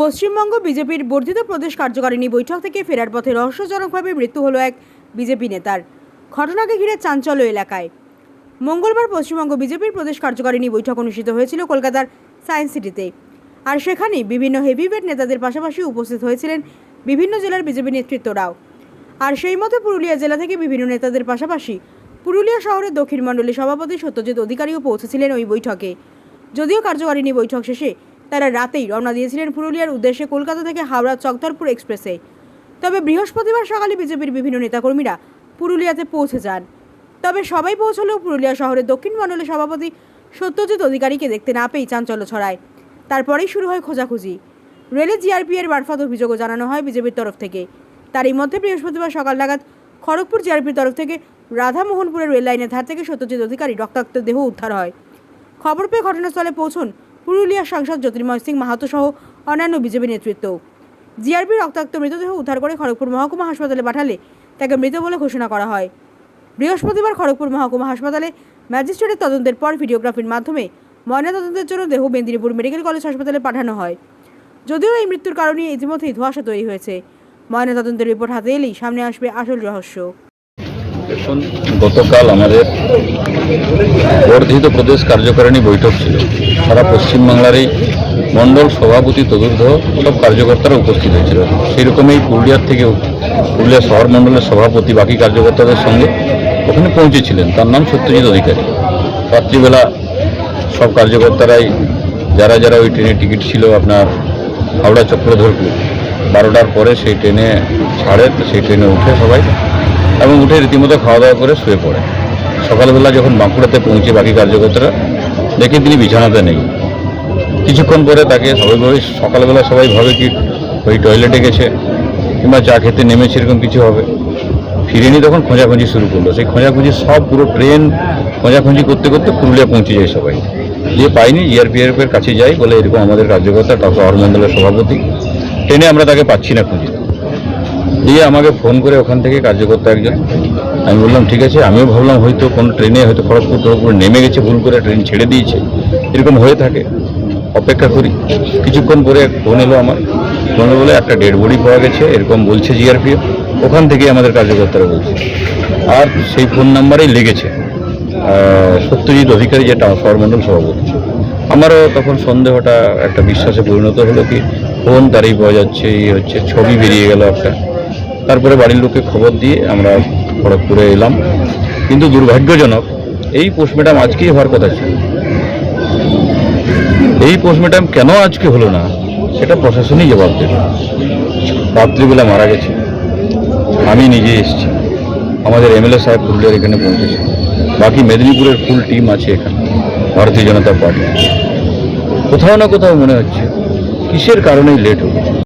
পশ্চিমবঙ্গ বিজেপির বর্ধিত প্রদেশ কার্যকারিণী বৈঠক থেকে ফেরার পথে রহস্যজনকভাবে মৃত্যু হলো এক বিজেপি নেতার। ঘটনাকে ঘিরে চাঞ্চল্য এলাকায়। মঙ্গলবার পশ্চিমবঙ্গ বিজেপির প্রদেশ কার্যকারিণী বৈঠক অনুষ্ঠিত হয়েছিল কলকাতার সায়েন্স সিটিতে। আর সেখানে বিভিন্ন হেভিওয়েট নেতাদের পাশাপাশি উপস্থিত হয়েছিলেন বিভিন্ন জেলার বিজেপি নেতৃত্বরাও। আর সেই মতো পুরুলিয়া জেলা থেকে বিভিন্ন নেতাদের পাশাপাশি পুরুলিয়া শহরের দক্ষিণ মণ্ডলের সভাপতি সত্যজিৎ অধিকারীও পৌঁছেছিলেন ওই বৈঠকে। যদিও কার্যকারিণী বৈঠক শেষে তারা রাতেই রওনা দিয়েছিলেন পুরুলিয়ার উদ্দেশ্যে কলকাতা থেকে হাওড়া চকধরপুর এক্সপ্রেসে। তবে বৃহস্পতিবার সকালে বিজেপির বিভিন্ন নেতাকর্মীরা পুরুলিয়াতে পৌঁছে যান। তবে সবাই পৌঁছলেও পুরুলিয়া শহরের দক্ষিণ মণ্ডলের সভাপতি সত্যজিৎ অধিকারীকে দেখতে না পেয়ে চাঞ্চল্য ছড়ায়। তারপরেই শুরু হয় খোঁজাখুঁজি। রেলে জিআরপি এর মারফত অভিযোগও জানানো হয় বিজেপির তরফ থেকে। তারই মধ্যে বৃহস্পতিবার সকাল নাগাদ খড়গপুর জিআরপির তরফ থেকে রাধামোহনপুরের রেল লাইনের ধার থেকে সত্যজিৎ অধিকারী রক্তাক্ত দেহ উদ্ধার হয়। খবর পেয়ে ঘটনাস্থলে পৌঁছন পুরুলিয়ার সাংসদ জ্যোতির্ময় সিং মাহাতো সহ অন্যান্য বিজেপি নেতৃত্ব। জিআরপি রক্তাক্ত মৃতদেহ উদ্ধার করে খড়গপুর মহকুমা হাসপাতালে পাঠালে তাকে মৃত বলে ঘোষণা করা হয়। বৃহস্পতিবার খড়গপুর মহকুমা হাসপাতালে ম্যাজিস্ট্রেটের তদন্তের পর ভিডিওগ্রাফির মাধ্যমে ময়নাতদন্তের জন্য দেহ মেদিনীপুর মেডিকেল কলেজ হাসপাতালে পাঠানো হয়। যদিও এই মৃত্যুর কারণে ইতিমধ্যেই ধোঁয়াশা তৈরি হয়েছে। ময়নাতদন্তের রিপোর্ট হাতে এলেই সামনে আসবে আসল রহস্য। গতকাল আমাদের বর্ধিত প্রদেশ কার্যকারিণী বৈঠক ছিল। সারা পশ্চিমবাংলারই মণ্ডল সভাপতি চতুর্থ সব কার্যকর্তারা উপস্থিত হয়েছিল। সেই রকমই পুরুলিয়ার থেকেও পুরুলিয়া শহর মণ্ডলের সভাপতি বাকি কার্যকর্তাদের সঙ্গে ওখানে পৌঁছেছিলেন। তার নাম সত্যজিৎ অধিকারী। রাত্রিবেলা সব কার্যকর্তারাই যারা যারা ওই ট্রেনের টিকিট ছিল আপনার হাওড়া চক্রধরপুর বারোটার পরে সেই ট্রেনে ছাড়ে, সেই ট্রেনে উঠে সবাই এবং উঠে রীতিমতো খাওয়া দাওয়া করে শুয়ে পড়ে। সকালবেলা যখন বাঁকুড়াতে পৌঁছে বাকি কার্যকর্তারা, দেখে তিনি বিছানাতে নেই। কিছুক্ষণ পরে তাকে স্বাভাবিকভাবে সকালবেলা সবাই ভাবে কি ওই টয়লেটে গেছে, কিংবা চা খেতে নেমেছে, এরকম কিছু হবে। ফিরেনি তখন খোঁজাখুঁজি শুরু করল। সেই খোঁজাখুঁজি সব পুরো ট্রেন খোঁজাখুঁজি করতে করতে পুরুলিয়া পৌঁছে যায় সবাই। যে পাইনি জিআরপিএফ এর কাছে যাই বলে এরকম আমাদের কার্যকর্তা টক শহর মণ্ডলের সভাপতি। ট্রেনে আমরা তাকে পাচ্ছি না খুঁজে। দিয়ে আমাকে ফোন করে ওখান থেকে কার্যকর্তা একজন আমি বললাম, ঠিক আছে। আমিও ভাবলাম, হয়তো কোনো ট্রেনে হয়তো খড়গপুর টড়গপুর নেমে গেছে, ভুল করে ট্রেন ছেড়ে দিয়েছে। এরকম হয়ে থাকে। অপেক্ষা করি। কিছুক্ষণ পরে ফোন এলো আমার। ফোন বলে, একটা ডেড বডি পাওয়া গেছে। এরকম বলছে জিআরপিএফ ওখান থেকেই আমাদের কার্যকর্তারা বলছে। আর সেই ফোন নাম্বারেই লেগেছে সত্যজিৎ অধিকারী, যেটা সরমণ্ডল সভাপতি। আমারও তখন সন্দেহটা, একটা বিশ্বাসে পরিণত হলো কি, ফোন তারই পাওয়া যাচ্ছে, এই হচ্ছে, ছবি বেরিয়ে গেল একটা। তারপরে বাড়ির লোককে খবর দিয়ে আমরা খড়গপুরে এলাম। কিন্তু দুর্ভাগ্যজনক, এই পোস্টমর্টম আজকেই হওয়ার কথা ছিল। এই পোস্টমর্টম কেন আজকে হলো না, সেটা প্রশাসনই জবাব দেবে। রাত্রিবেলা মারা গেছে। আমি নিজে এসেছি। আমাদের এমএলএ সাহেব পুরুলিয়ার এখানে পৌঁছেছে। বাকি মেদিনীপুরের ফুল টিম আছে এখানে। ভারতীয় জনতা পার্টি। কোথাও না কোথাও মনে হচ্ছে, কিসের কারণেই লেট হলো?